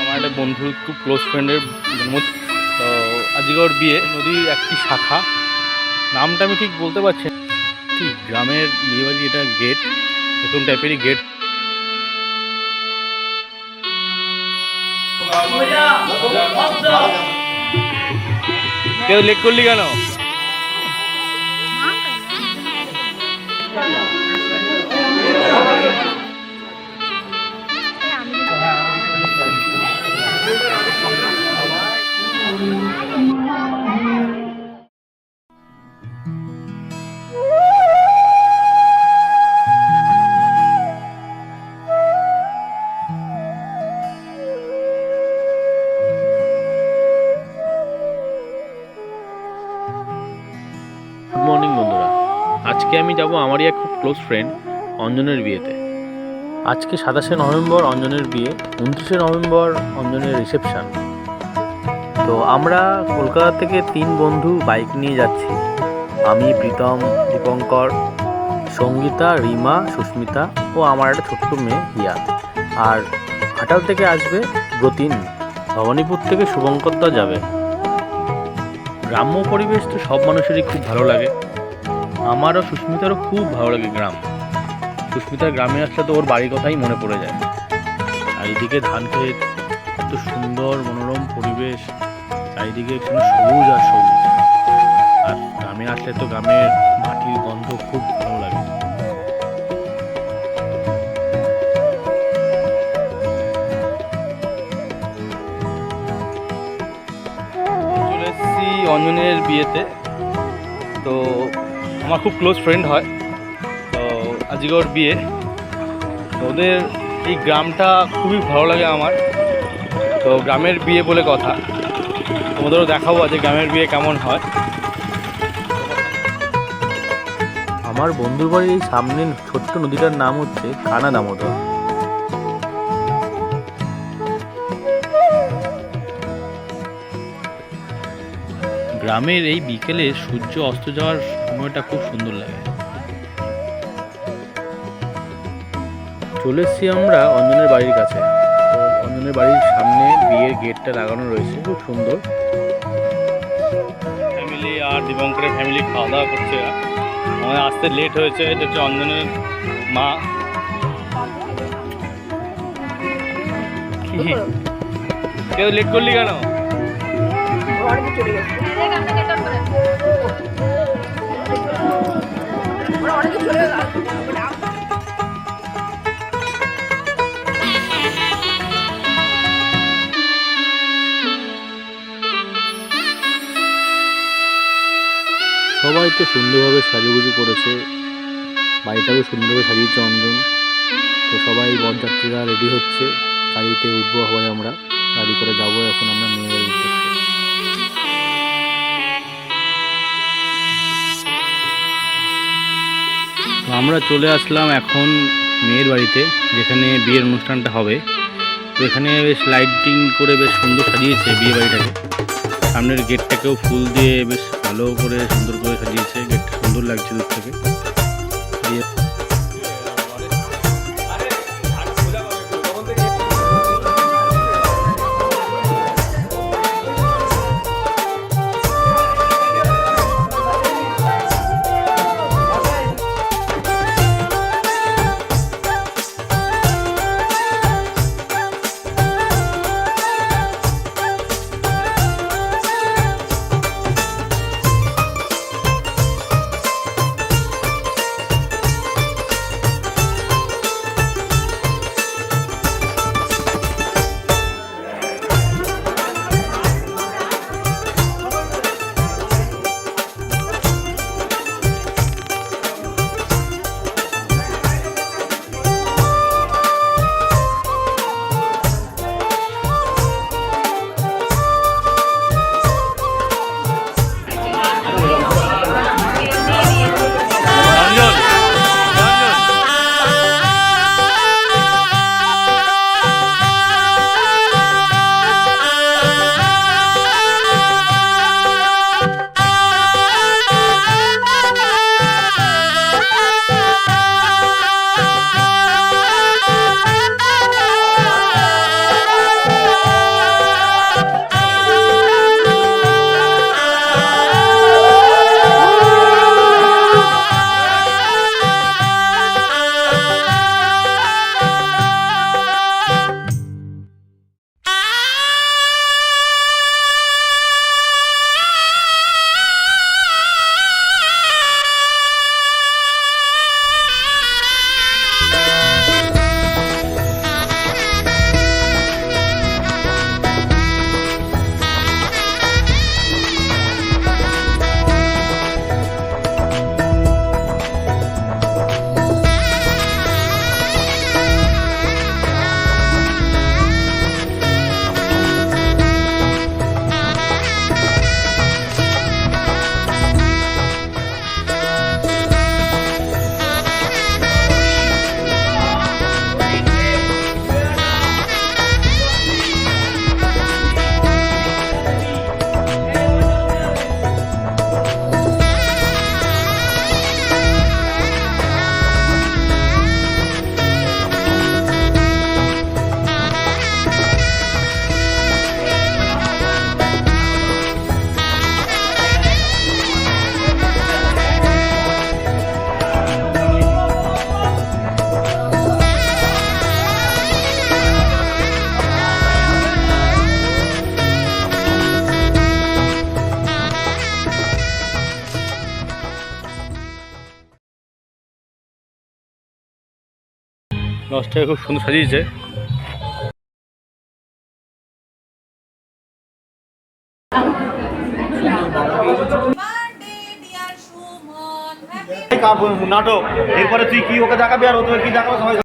আমার একটা বন্ধুর খুব ক্লোজ ফ্রেন্ডের জন্ম তো আজকে ওর বিয়ে নদীর একটি শাখা। নামটা আমি ঠিক বলতে পারছি। ঠিক গ্রামের বিয়েবাড়ি এটা গেট এরকম টাইপেরই গেট কেউ লেট করলি কেন? আমি যাব আমারই এক খুব ক্লোজ ফ্রেন্ড অঞ্জনের বিয়েতে। আজকে সাতাশে নভেম্বর অঞ্জনের বিয়ে, উনত্রিশে নভেম্বর অঞ্জনের রিসেপশন তো আমরা কলকাতা থেকে তিন বন্ধু বাইক নিয়ে যাচ্ছি। আমি, প্রীতম, দীপঙ্কর, সঙ্গীতা, রিমা, সুস্মিতা ও আমার একটা ছোট্ট মেয়ে হিয়া আর হাটাল থেকে আসবে ব্রতিন ভবানীপুর থেকে শুভঙ্করদা যাবে। গ্রাম্য পরিবেশ তো সব মানুষেরই খুব ভালো লাগে। আমারও সুস্মিতারও খুব ভালো লাগে গ্রাম। সুস্মিতার গ্রামে আসলে তো ওর বাড়ির কথাই মনে পড়ে যায়। চারিদিকে ধান ক্ষেত এত সুন্দর মনোরম পরিবেশ, চারিদিকে কোনো সবুজ আর সবুজ। আর গ্রামে আসলে তো গ্রামের মাটির গন্ধ খুব ভালো লাগে। অঞ্জনের বিয়েতে। তো আমার খুব ক্লোজ ফ্রেন্ড হয়, তো ওর বিয়ে। ওদের এই গ্রামটা খুবই ভালো লাগে আমার। তো গ্রামের বিয়ে বলে কথা। তোমাদেরও দেখাবো যে গ্রামের বিয়ে কেমন হয়। আমার বন্ধুর বাড়ির সামনের সামনে ছোট্ট নদীটার নাম হচ্ছে কানা দামোদর। গ্রামের এই বিকেলে সূর্য অস্ত যাওয়ার সময়টা খুব সুন্দর লাগে। চলে এসেছি আমরা অঞ্জনের বাড়ির কাছে। তো অঞ্জনের বাড়ির সামনে বিয়ের গেটটা লাগানো রয়েছে খুব সুন্দর। ফ্যামিলি আর দীপঙ্করের ফ্যামিলি খাওয়া দাওয়া করছে। আমাদের আসতে লেট হয়েছে এটা হচ্ছে অঞ্জনের মা। কি কেউ লেট করলি কেন? ঘরে চলে গেছে। ওরা অনেকে চলে সবাই তো সুন্দরভাবে সাজুগুজু করেছে। বাড়িটাও সুন্দরভাবে সাজিয়েছে অঞ্জন। তো সবাই বরযাত্রীরা রেডি হচ্ছে। গাড়িতে উঠবো সবাই আমরা। গাড়ি করে যাব এখন আমরা তো আমরা চলে আসলাম এখন মেয়ের বাড়িতে, যেখানে বিয়ের অনুষ্ঠানটা হবে। তো এখানে বেশ লাইটিং করে বেশ সুন্দর সাজিয়েছে বিয়ে বাড়িটাকে। সামনের গেটটাকেও ফুল দিয়ে বেশ ভালো করে সুন্দর করে সাজিয়েছে। গেটটা সুন্দর লাগছে দূর থেকে লজটাকে খুব সুন্দর সাজিয়েছে। নাটক, এরপরে তুই কি ওকে দেখাবি আর ও তোকে কি দেখাবো সবাই